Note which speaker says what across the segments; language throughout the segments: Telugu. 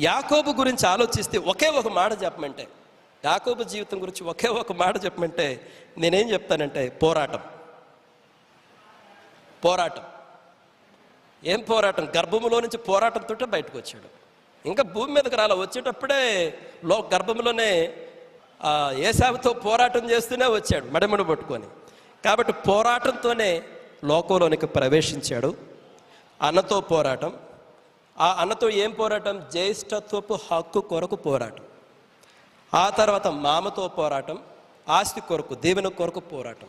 Speaker 1: యాకోబు గురించి ఆలోచిస్తే ఒకే ఒక మాట చెప్పమంటే యాకోబు జీవితం గురించి ఒకే ఒక మాట చెప్పమంటే నేనేం చెప్తానంటే పోరాటం. పోరాటం. ఏం పోరాటం? గర్భములో నుంచి పోరాటంతో బయటకు వచ్చాడు. ఇంకా భూమి మీదకి రాల వచ్చేటప్పుడే లో గర్భంలోనే ఏసాబుతో పోరాటం చేస్తూనే వచ్చాడు మడమడు పట్టుకొని. కాబట్టి పోరాటంతోనే లోకంలోనికి ప్రవేశించాడు. అన్నతో పోరాటం ఆ అన్నతో ఏం పోరాటం? జ్యేష్ఠత్వపు హక్కు కొరకు పోరాటం. ఆ తర్వాత మామతో పోరాటం ఆస్తి కొరకు దీవెన కొరకు పోరాటం.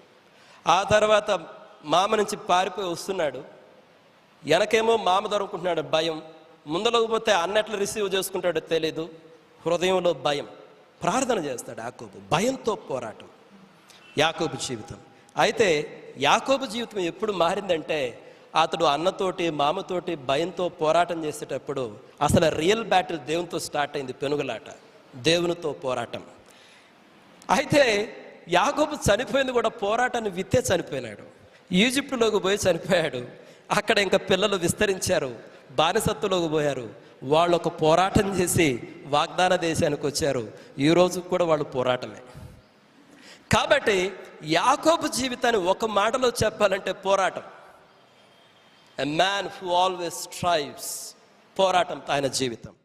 Speaker 1: ఆ తర్వాత మామ నుంచి పారిపోయి వస్తున్నాడు. వెనకేమో మామ దొరుకుంటున్నాడు భయం. ముందలోకి పోతే అన్నట్లు రిసీవ్ చేసుకుంటాడో తెలీదు. హృదయంలో భయం. ప్రార్థన చేస్తాడు యాకోబు. భయంతో పోరాటం. యాకోబు జీవితం. అయితే యాకోబు జీవితం ఎప్పుడు మారిందంటే అతడు అన్నతోటి మామతోటి భయంతో పోరాటం చేసేటప్పుడు అసలు రియల్ బ్యాటిల్ దేవునితో స్టార్ట్ అయింది పెనుగులాట దేవునితో పోరాటం. అయితే యాగోబు చనిపోయింది కూడా పోరాటాన్ని విత్తే చనిపోయినాడు. ఈజిప్టులోకి పోయి చనిపోయాడు. అక్కడ ఇంకా పిల్లలు విస్తరించారు బానిసత్తులోకి పోయారు. వాళ్ళు ఒక పోరాటం చేసి వాగ్దాన దేశానికి వచ్చారు. ఈరోజు కూడా వాళ్ళు పోరాటమే. కాబట్టి యాకోబు జీవితాన్ని ఒక మాటలో చెప్పాలంటే పోరాటం. A man who always strives for போராட்டம் தான் ஜீவிதம்